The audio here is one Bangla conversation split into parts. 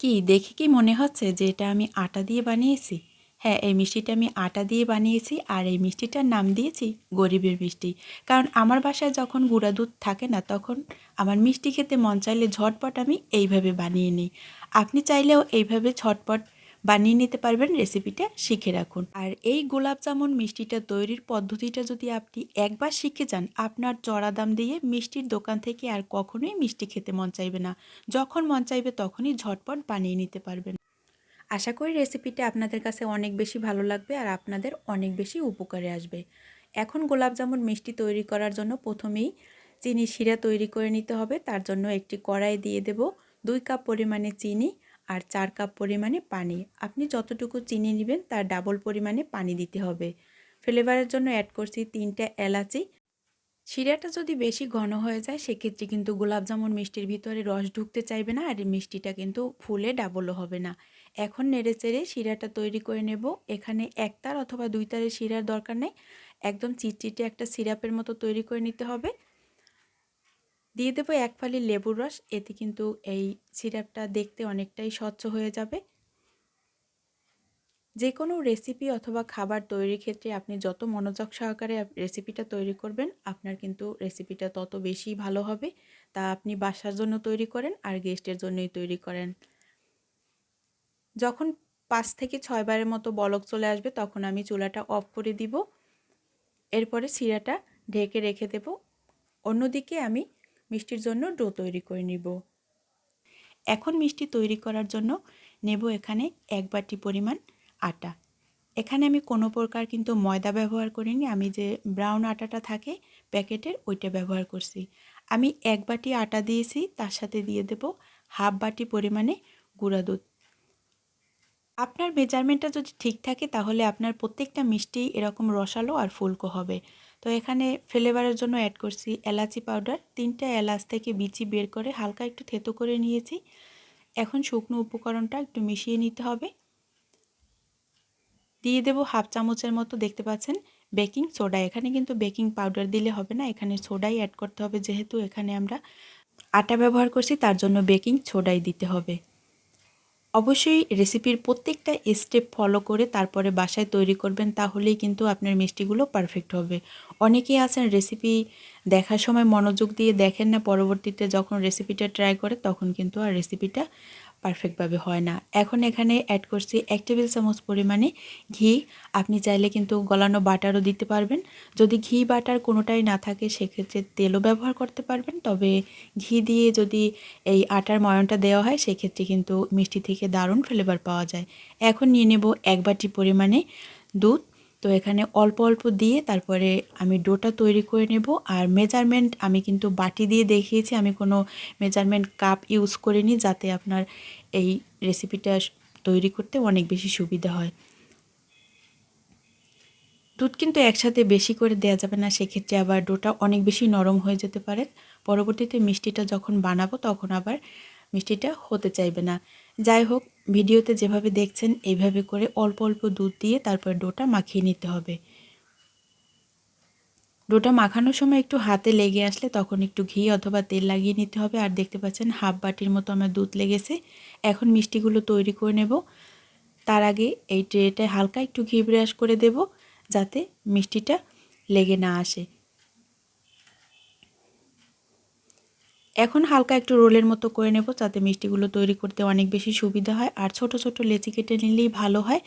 কি? দেখে কি মনে হচ্ছে যে এটা আমি আটা দিয়ে বানিয়েছি? হ্যাঁ এই মিষ্টিটা আমি আটা দিয়ে বানিয়েছি আর এই মিষ্টিটার নাম দিয়েছি গরিবের মিষ্টি। কারণ আমার বাসায় যখন গুঁড়া দুধ থাকে না, তখন আমার মিষ্টি খেতে মন চাইলে ঝটপট আমি এইভাবে বানিয়ে নিই। আপনি চাইলেও এইভাবে ঝটপট বানিয়ে নিতে পারবেন রেসিপিটা শিখে রাখুন। আর এই গোলাপ জামুন মিষ্টিটা তৈরির পদ্ধতিটা যদি আপনি একবার শিখে যান, আপনার চড়া দাম দিয়ে মিষ্টির দোকান থেকে আর কখনোই মিষ্টি খেতে মন চাইবে না। যখন মন চাইবে তখনই ঝটপট বানিয়ে নিতে পারবেন। আশা করি রেসিপিটা আপনাদের কাছে অনেক বেশি ভালো লাগবে আর আপনাদের অনেক বেশি উপকারে আসবে। এখন গোলাপ জামুন মিষ্টি তৈরি করার জন্য প্রথমেই চিনি শিরা তৈরি করে নিতে হবে। তার জন্য একটি কড়াই দিয়ে দেব দুই কাপ পরিমাণে চিনি আর চার কাপ পরিমাণে পানি। আপনি যতটুকু চিনি নেবেন, তার ডাবল পরিমাণে পানি দিতে হবে। ফ্লেভারের জন্য অ্যাড করছি তিনটা এলাচি। শিরাটা যদি বেশি ঘন হয়ে যায়, সেক্ষেত্রে কিন্তু গোলাপ জামুন মিষ্টির ভিতরে রস ঢুকতে চাইবে না, আর মিষ্টিটা কিন্তু ফুলে ডাবলও হবে না। এখন নেড়ে চেড়ে শিরাটা তৈরি করে নেব। এখানে একতার অথবা দুই তারের শিরার দরকার নেই। একদম চিটচিটে একটা সিরাপের মতো তৈরি করে নিতে হবে। দিয়ে দেবো এক ফালি লেবুর রস, এতে কিন্তু এই সিরাপটা দেখতে অনেকটাই স্বচ্ছ হয়ে যাবে। যে কোনো রেসিপি অথবা খাবার তৈরির ক্ষেত্রে আপনি যত মনোযোগ সহকারে রেসিপিটা তৈরি করবেন, আপনার কিন্তু রেসিপিটা তত বেশি ভালো হবে। তা আপনি বাসার জন্য তৈরি করেন আর গেস্টের জন্যই তৈরি করেন। যখন পাঁচ থেকে ছয়বারের মতো বলক চলে আসবে, তখন আমি চুলাটা অফ করে দিব। এরপরে সিরাটা ঢেকে রেখে দেব। অন্যদিকে আমি মিষ্টির জন্য ডো তৈরি করে নিব। এখন মিষ্টি তৈরি করার জন্য নেব এখানে এক বাটি পরিমাণ আটা। এখানে আমি কোনো প্রকার কিন্তু ময়দা ব্যবহার করিনি, আমি যে ব্রাউন আটাটা থাকে প্যাকেটের ওইটা ব্যবহার করছি। আমি এক বাটি আটা দিয়েছি, তার সাথে দিয়ে দেব হাফ বাটি পরিমাণে গুঁড়া দুধ। আপনার মেজারমেন্টটা যদি ঠিক থাকে, তাহলে আপনার প্রত্যেকটা মিষ্টি এরকম রসালো আর ফুলকো হবে। তো এখানে ফ্লেভারের জন্য অ্যাড করছি এলাচি পাউডার তিনটা এলাচ থেকে বিচি বের করে হালকা একটু থেতো করে নিয়েছি। এখন শুকনো উপকরণটা একটু মিশিয়ে নিতে হবে। দিয়ে দেবো হাফ চামচের মতো, দেখতে পাচ্ছেন বেকিং সোডা এখানে কিন্তু বেকিং পাউডার দিলে হবে না, এখানে সোডাই অ্যাড করতে হবে যেহেতু এখানে আমরা আটা ব্যবহার করছি, তার জন্য বেকিং সোডাই দিতে হবে। অবশ্যই রেসিপির প্রত্যেকটা স্টেপ ফলো করে তারপরে বাসায় তৈরি করবেন, তাহলেই কিন্তু আপনার মিষ্টিগুলো পারফেক্ট হবে। অনেকেই আছেন রেসিপি দেখার সময় মনোযোগ দিয়ে দেখেন না, পরবর্তীতে যখন রেসিপিটা ট্রাই করে, তখন কিন্তু আর রেসিপিটা পারফেক্টভাবে হয় না। এখন এখানে অ্যাড করছি এক টেবিল চামচ পরিমাণে ঘি। আপনি চাইলে কিন্তু গলানো বাটারও দিতে পারবেন। যদি ঘি বাটার কোনোটাই না থাকে, সেক্ষেত্রে তেলও ব্যবহার করতে পারবেন। তবে ঘি দিয়ে যদি এই আটার ময়নটা দেওয়া হয়, সেক্ষেত্রে কিন্তু মিষ্টি থেকে দারুণ ফ্লেভার পাওয়া যায়। এখন নিয়ে নেব এক বাটি পরিমাণে দুধ। তো এখানে অল্প অল্প দিয়ে তারপরে আমি ডোটা তৈরি করে নেব। আর মেজারমেন্ট আমি কিন্তু বাটি দিয়ে দেখিয়েছি, আমি কোনো মেজারমেন্ট কাপ ইউজ করিনি যাতে আপনার এই রেসিপিটা তৈরি করতে অনেক বেশি সুবিধা হয়। দুধ কিন্তু একসাথে বেশি করে দেওয়া যাবে না, সেক্ষেত্রে আবার ডোটা অনেক বেশি নরম হয়ে যেতে পারে। পরবর্তীতে মিষ্টিটা যখন বানাবো তখন আবার মিষ্টিটা হতে চাইবে না। যাই হোক, ভিডিওতে যেভাবে দেখছেন, এইভাবে করে অল্প অল্প দুধ দিয়ে তারপর ডোটা মাখিয়ে নিতে হবে। ডোটা মাখানোর সময় একটু হাতে লেগে আসলে তখন একটু ঘি অথবা তেল লাগিয়ে নিতে হবে। আর দেখতে পাচ্ছেন, হাফ বাটির মতো আমার দুধ লেগেছে। এখন মিষ্টিগুলো তৈরি করে নেব। তার আগে এই ট্রেটায় হালকা একটু ঘি ব্রাশ করে দেব, যাতে মিষ্টিটা লেগে না আসে। এখন হালকা একটু রোলের মতো করে নেব যাতে মিষ্টিগুলো তৈরি করতে অনেক বেশি সুবিধা হয়। আর ছোট ছোট লেচি কেটে নিলেই ভালো হয়।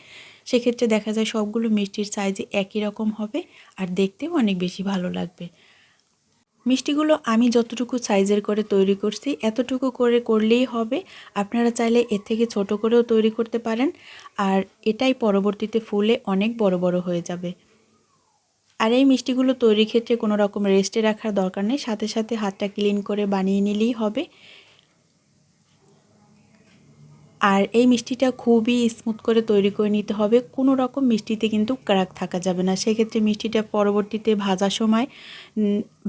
সেক্ষেত্রে দেখা যায় সবগুলো মিষ্টির সাইজে একই রকম হবে আর দেখতেও অনেক বেশি ভালো লাগবে। মিষ্টিগুলো আমি যতটুকু সাইজের করে তৈরি করছি, এতটুকু করে করলেই হবে। আপনারা চাইলে এর থেকে ছোট করেও তৈরি করতে পারেন। আর এটাই পরবর্তীতে ফুলে অনেক বড় বড় হয়ে যাবে। আর এই মিষ্টিগুলো তৈরির ক্ষেত্রে কোনো রকম রেস্টে রাখার দরকার নেই। সাথে সাথে হাতটা ক্লিন করে বানিয়ে নিলেই হবে। আর এই মিষ্টিটা খুবই স্মুথ করে তৈরি করে নিতে হবে। কোনো রকম মিষ্টিতে কিন্তু ক্র্যাক থাকা যাবে না। সেক্ষেত্রে মিষ্টিটা পরবর্তীতে ভাজার সময়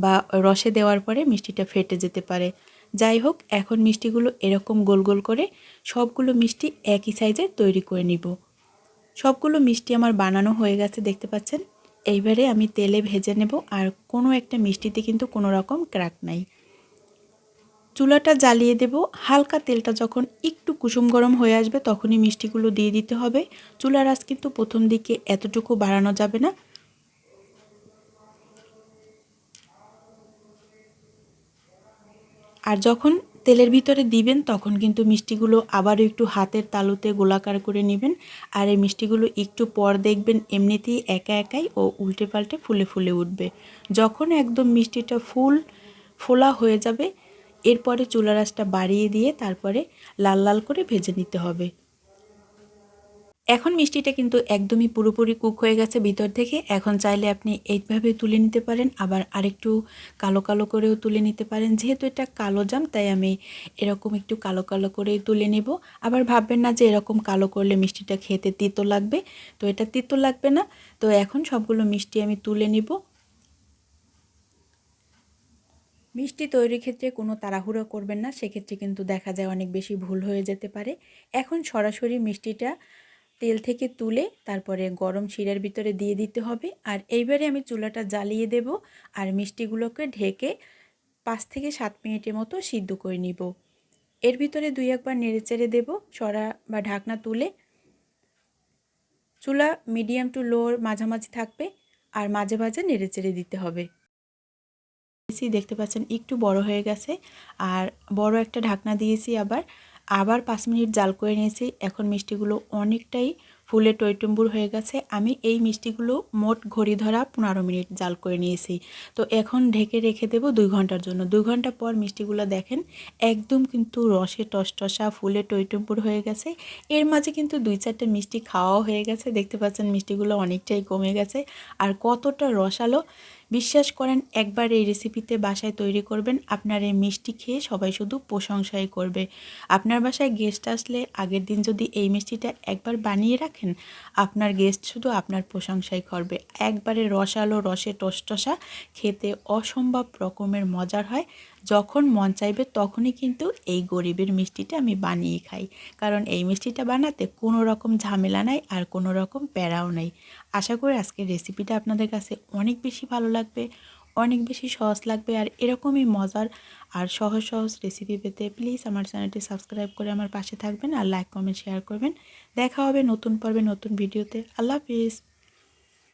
বা রসে দেওয়ার পরে মিষ্টিটা ফেটে যেতে পারে। যাই হোক, এখন মিষ্টিগুলো এরকম গোল গোল করে সবগুলো মিষ্টি একই সাইজে তৈরি করে নিব। সবগুলো মিষ্টি আমার বানানো হয়ে গেছে, দেখতে পাচ্ছেন? এইবারে আমি তেলে ভেজে নেব আর কোনো একটা মিষ্টিতে কিন্তু কোনো রকম ক্র্যাক নাই। চুলাটা জ্বালিয়ে দেব। হালকা তেলটা যখন একটু কুসুম গরম হয়ে আসবে তখনই মিষ্টিগুলো দিয়ে দিতে হবে। চুলার আঁচ কিন্তু প্রথম দিকে এতটুকু বাড়ানো যাবে না। আর যখন তেলের ভিতরে দিবেন, তখন কিন্তু মিষ্টিগুলো আবারও একটু হাতের তালুতে গোলাকার করে নেবেন। আর এই মিষ্টিগুলো একটু পর দেখবেন, এমনিতেই একা একাই ও উল্টে পাল্টে ফুলে ফুলে উঠবে। যখন একদম মিষ্টিটা ফুল, ফোলা হয়ে যাবে, এরপরে চুলা রাসটা বাড়িয়ে দিয়ে তারপরে লাল লাল করে ভেজে নিতে হবে। এখন মিষ্টিটা কিন্তু একদমই পুরোপুরি কুক হয়ে গেছে ভিতর থেকে। এখন চাইলে আপনি এইভাবে তুলে নিতে পারেন, আবার আরেকটু কালো কালো করেও তুলে নিতে পারেন। যেহেতু এটা কালো জাম, তাই আমি এরকম একটু কালো কালো করেই তুলে নেব। আবার ভাববেন না যে এরকম কালো করলে মিষ্টিটা খেতে তিতো লাগবে। তো এটা তিতো লাগবে না। তো এখন সবগুলো মিষ্টি আমি তুলে নিব। মিষ্টি তৈরির ক্ষেত্রে কোনো তাড়াহুড়ো করবেন না। সেক্ষেত্রে কিন্তু দেখা যায় অনেক বেশি ভুল হয়ে যেতে পারে। এখন সরাসরি মিষ্টিটা তেল থেকে তুলে তারপরে গরম শিরার ভিতরে দিয়ে দিতে হবে। আর এইবারে আমি চুলাটা জ্বালিয়ে দেব আর মিষ্টিগুলোকে ঢেকে পাঁচ থেকে সাত মিনিটের মতো সিদ্ধ করে নিব। এর ভিতরে দুই একবার নেড়ে চেড়ে দেবো, সরা বা ঢাকনা তুলে। চুলা মিডিয়াম টু লোর মাঝামাঝি থাকবে আর মাঝে মাঝে নেড়ে চেড়ে দিতে হবে। দেখতে পাচ্ছেন, একটু বড় হয়ে গেছে। আর বড় একটা ঢাকনা দিয়েছি আবার। আবার পাঁচ মিনিট জাল করে নিয়েছি। এখন মিষ্টিগুলো অনেকটাই ফুলে টইটুম্বুর হয়ে গেছে। আমি এই মিষ্টিগুলো মোট ঘড়ি ধরা পনেরো মিনিট জাল করে নিয়েছি। তো এখন ঢেকে রেখে দেবো দুই ঘণ্টার জন্য। দুই ঘণ্টা পর মিষ্টিগুলো দেখেন একদম কিন্তু রসে টসটসা ফুলে টইটুম্বুর হয়ে গেছে। এর মাঝে কিন্তু দুই চারটে মিষ্টি খাওয়াও হয়ে গেছে। দেখতে পাচ্ছেন মিষ্টিগুলো অনেকটাই কমে গেছে। আর কতটা রসালো বিশ্বাস করেন, একবার এই রেসিপিতে বাসায় তৈরি করবেন, আপনার এই মিষ্টি খেয়ে সবাই শুধু প্রশংসাই করবে। আপনার বাসায় গেস্ট আসলে আগের দিন যদি এই মিষ্টিটা একবার বানিয়ে রাখেন, আপনার গেস্ট শুধু আপনার প্রশংসাই করবে। একবারে রসালো রসে টসটসা, খেতে অসম্ভব রকমের মজার হয়। যখন মন চাইবে তখনই কিন্তু এই গরিবের মিষ্টিটা আমি বানিয়ে খাই। কারণ এই মিষ্টিটা বানাতে কোনো রকম ঝামেলা নাই আর কোনো রকম প্যারাও নাই। আশা করি আজকের রেসিপিটা আপনাদের কাছে অনেক বেশি ভালো লাগবে, অনেক বেশি সহজ লাগবে আর এরকমই মজার আর সহজ সহজ রেসিপি পেতে প্লিজ আমার চ্যানেলটি সাবস্ক্রাইব করে আমার পাশে থাকবেন আর লাইক কমেন্ট শেয়ার করবেন। দেখা হবে নতুন পর্বে নতুন ভিডিওতে আল্লাহ হাফিজ।